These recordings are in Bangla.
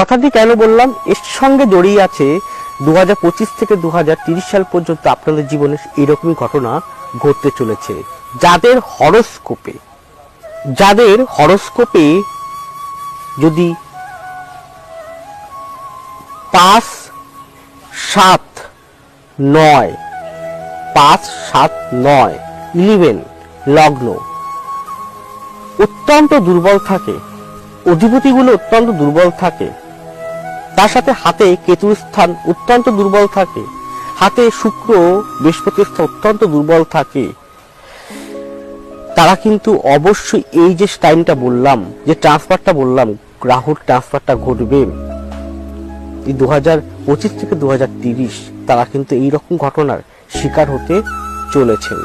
কথাটি কেন বললাম? এর সঙ্গে জড়িয়ে আছে দু হাজার পঁচিশ থেকে দু সাল পর্যন্ত আপনাদের জীবনে এরকমই ঘটনা ঘটতে চলেছে। যাদের হরস্কোপে যাদের হরস্কোপে যদি পাঁচ সাত নয়, পাঁচ সাত নয়, ইলেভেন লগ্ন অত্যন্ত দুর্বল থাকে, অধিপতিগুলো অত্যন্ত দুর্বল থাকে তার সাথে হাতে কেতুর স্থান অত্যন্ত দুর্বল থাকে। হাতে শুক্র বৃহস্পতির স্থান অত্যন্ত দুর্বল থাকে। তারা কিন্তু অবশ্যই এই যে টাইমটা বললাম, যে ট্রান্সফারটা বললাম রাহুর ট্রান্সফারটা ঘটবে। এই দু হাজার পঁচিশ থেকে দু হাজার তিরিশ তারা কিন্তু এইরকম ঘটনার শিকার হতে চলেছেন।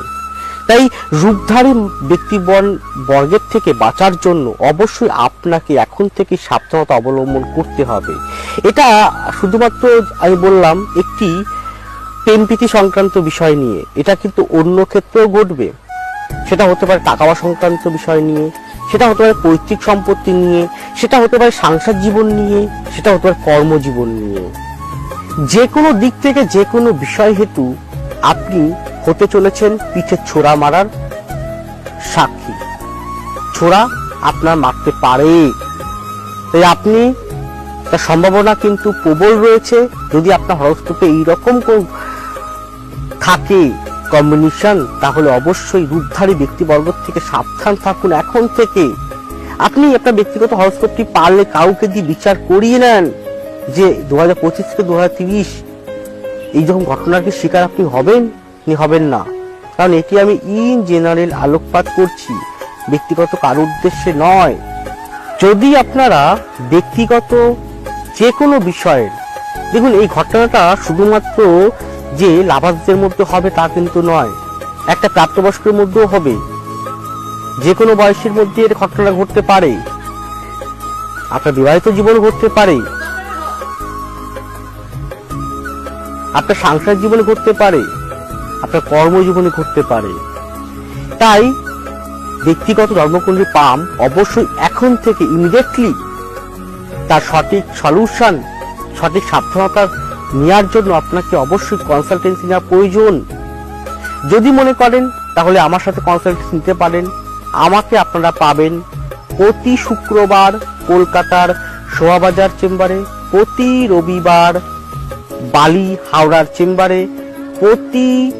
তাই রূপধারী ব্যক্তিবর্ণ বর্গের থেকে বাঁচার জন্য অবশ্যই আপনাকে এখন থেকে সাবধানতা অবলম্বন করতে হবে। এটা শুধুমাত্র আমি বললাম, একটি প্রেমপ্রীতি সংক্রান্ত বিষয় নিয়ে। এটা কিন্তু অন্য ক্ষেত্রেও ঘটবে। সেটা হতে পারে টাকা সংক্রান্ত বিষয় নিয়ে, সেটা হতে পারে পৈতৃক সম্পত্তি নিয়ে, সেটা হতে পারে সাংসার জীবন নিয়ে, সেটা হতে পারে কর্মজীবন নিয়ে। যে কোনো দিক থেকে যে কোনো বিষয় হেতু আপনি হতে চলেছেন পিঠে ছোড়া মারার সাক্ষী। ছোড়া আপনার মারতে পারে। তাই আপনি তার সম্ভাবনা কিন্তু প্রবল রয়েছে। যদি আপনার হরস্কোপে এইরকম থাকে কম্বিনেশন তাহলে অবশ্যই রূপধারী ব্যক্তিবর্গ থেকে সাবধান থাকুন এখন থেকে। আপনি আপনার ব্যক্তিগত হরস্কোপটি পারলে কাউকে দিয়ে বিচার করিয়ে নেন যে দু হাজার পঁচিশ থেকে দু হাজার তিরিশ এই যখন ঘটনার কি শিকার আপনি হবেন? কি হবেন না। কারণ এটি আমি ইন জেনারেল আলোকপাত করছি। ব্যক্তিগত কারও উদ্দেশ্যে নয়। যদি আপনারা ব্যক্তিগত যে কোনো বিষয়ের, দেখুন এই ঘটনাটা শুধুমাত্র যে লাভার্সদের মধ্যে হবে তা কিন্তু নয়, একটা প্রাপ্তবয়স্কের মধ্যেও হবে। যে কোনো বয়সের মধ্যে এর ঘটনা ঘটতে পারে। আপনার বিবাহিত জীবন ঘটতে পারে। আপনার সাংসারিক জীবনে ঘটতে পারে। আপনার কর্মজীবনে ঘটতে পারে। তাই ব্যক্তিগত ধর্মকুণ্ডলী পাম অবশ্যই এখন থেকে ইমিডিয়েটলি তার সঠিক সলিউশন সঠিক সাবধানতা নেওয়ার জন্য আপনাকে অবশ্যই কনসালটেন্সি নেওয়া প্রয়োজন। যদি মনে করেন, তাহলে আমার সাথে কনসালটেন্সি নিতে পারেন। আমাকে আপনারা পাবেন প্রতি শুক্রবার কলকাতার শোভাবাজার চেম্বারে, প্রতি রবিবার বালি হাওড়ার চেম্বারে, প্রতি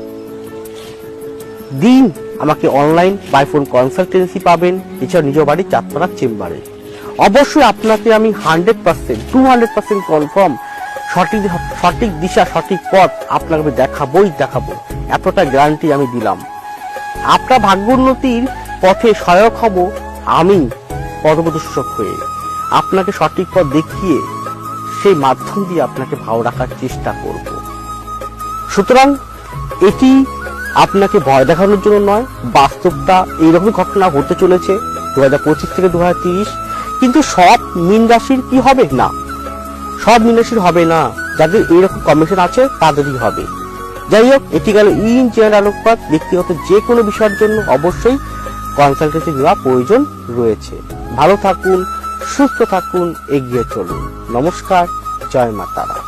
দিন আমাকে অনলাইন বাই ফোন কনসালটেন্সি পাবেন, এছাড়া নিজ বাড়ির চাঁদপাড়ার চেম্বারে। অবশ্যই আপনাকে আমি hundred percent two hundred percent confirm সঠিক সঠিক দিশা, সঠিক পথ আপনাকে আমি দেখাবোই দেখাবো। এতটা গ্যারান্টি আমি দিলাম। আপনার ভাগ্যোন্নতির পথে সহায়ক হব আমি পরমদর্শক হয়ে। আপনাকে সঠিক পথ দেখিয়ে সেই মাধ্যম দিয়ে আপনাকে ভালো রাখার চেষ্টা করব। সুতরাং এটি আপনাকে ভয় দেখানোর জন্য নয়, বাস্তবটা এইরকম ঘটনা হতে চলেছে দু হাজার পঁচিশ থেকে দু হাজার তিরিশ। কিন্তু সব মিন রাশির কি হবে না? সব মিন রাশির হবে না। যাদের এইরকম কমিশন আছে, তাদেরই হবে। যাই হোক, এটি গেল ইন জেনারেল আলোকপাত। ব্যক্তিগত যে কোনো বিষয়ের জন্য অবশ্যই কনসালটেন্সি নেওয়া প্রয়োজন রয়েছে। ভালো থাকুন, সুস্থ থাকুন, এগিয়ে চলুন। নমস্কার, জয় মা তারা